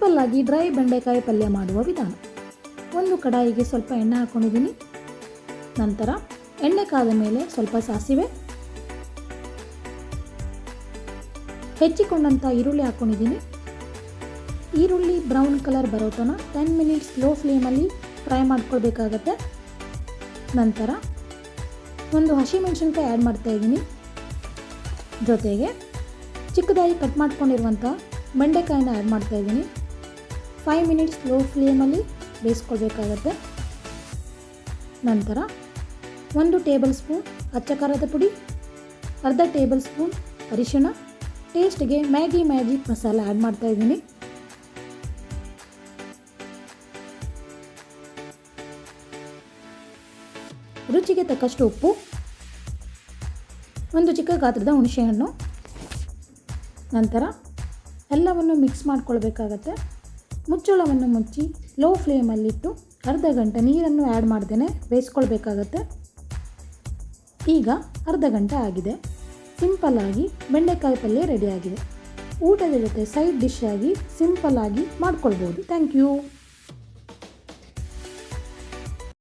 ಸಿಂಪಲ್ಲಾಗಿ ಡ್ರೈ ಬೆಂಡೆಕಾಯಿ ಪಲ್ಯ ಮಾಡುವ ವಿಧಾನ. ಒಂದು ಕಡಾಯಿಗೆ ಸ್ವಲ್ಪ ಎಣ್ಣೆ ಹಾಕೊಂಡಿದ್ದೀನಿ. ನಂತರ ಎಣ್ಣೆ ಕಾದ ಮೇಲೆ ಸ್ವಲ್ಪ ಸಾಸಿವೆ. ಹೆಚ್ಚಿಕೊಂಡಂಥ ಈರುಳ್ಳಿ ಹಾಕ್ಕೊಂಡಿದ್ದೀನಿ ಈರುಳ್ಳಿ ಬ್ರೌನ್ ಕಲರ್ ಬರೋ ತನಕ ಟೆನ್ ಮಿನಿಟ್ಸ್ ಲೋ ಫ್ಲೇಮಲ್ಲಿ ಫ್ರೈ ಮಾಡ್ಕೊಳ್ಬೇಕಾಗತ್ತೆ. ನಂತರ ಒಂದು ಹಸಿಮೆಣಸಿನ್ಕಾಯಿ ಆ್ಯಡ್ ಮಾಡ್ತಾ ಇದ್ದೀನಿ. ಜೊತೆಗೆ ಚಿಕ್ಕದಾಗಿ ಕಟ್ ಮಾಡ್ಕೊಂಡಿರುವಂಥ ಬೆಂಡೆಕಾಯಿನ ಆ್ಯಡ್ ಮಾಡ್ತಾ ಇದ್ದೀನಿ. ಫೈವ್ ಮಿನಿಟ್ಸ್ ಲೋ ಫ್ಲೇಮಲ್ಲಿ ಬೇಯಿಸ್ಕೊಳ್ಬೇಕಾಗತ್ತೆ. ನಂತರ ಒಂದು ಟೇಬಲ್ ಸ್ಪೂನ್ ಅಚ್ಚ ಖಾರದ ಪುಡಿ, ಅರ್ಧ ಟೇಬಲ್ ಸ್ಪೂನ್ ಅರಿಶಿಣ ಟೇಸ್ಟ್ಗೆ ಮ್ಯಾಗಿ ಮ್ಯಾಜಿಕ್ ಮಸಾಲ ಆ್ಯಡ್ ಮಾಡ್ತಾ ಇದ್ದೀನಿ. ರುಚಿಗೆ ತಕ್ಕಷ್ಟು ಉಪ್ಪು, ಒಂದು ಚಿಕ್ಕ ಗಾತ್ರದ ಹುಣಸೆಹಣ್ಣು, ನಂತರ ಎಲ್ಲವನ್ನು ಮಿಕ್ಸ್ ಮಾಡ್ಕೊಳ್ಬೇಕಾಗತ್ತೆ. ಮುಚ್ಚಳವನ್ನು ಮುಚ್ಚಿ ಲೋ ಫ್ಲೇಮಲ್ಲಿಟ್ಟು ಅರ್ಧ ಗಂಟೆ ನೀರನ್ನು ಆ್ಯಡ್ ಮಾಡ್ದೇ ಬೇಯಿಸ್ಕೊಳ್ಬೇಕಾಗತ್ತೆ. ಈಗ ಅರ್ಧ ಗಂಟೆ ಆಗಿದೆ. ಸಿಂಪಲ್ಲಾಗಿ ಬೆಂಡೆಕಾಯಿ ಪಲ್ಯ ರೆಡಿಯಾಗಿದೆ ಊಟದ ಜೊತೆ ಸೈಡ್ ಡಿಶ್ ಆಗಿ ಸಿಂಪಲ್ಲಾಗಿ ಮಾಡ್ಕೊಳ್ಬೋದು. Thank you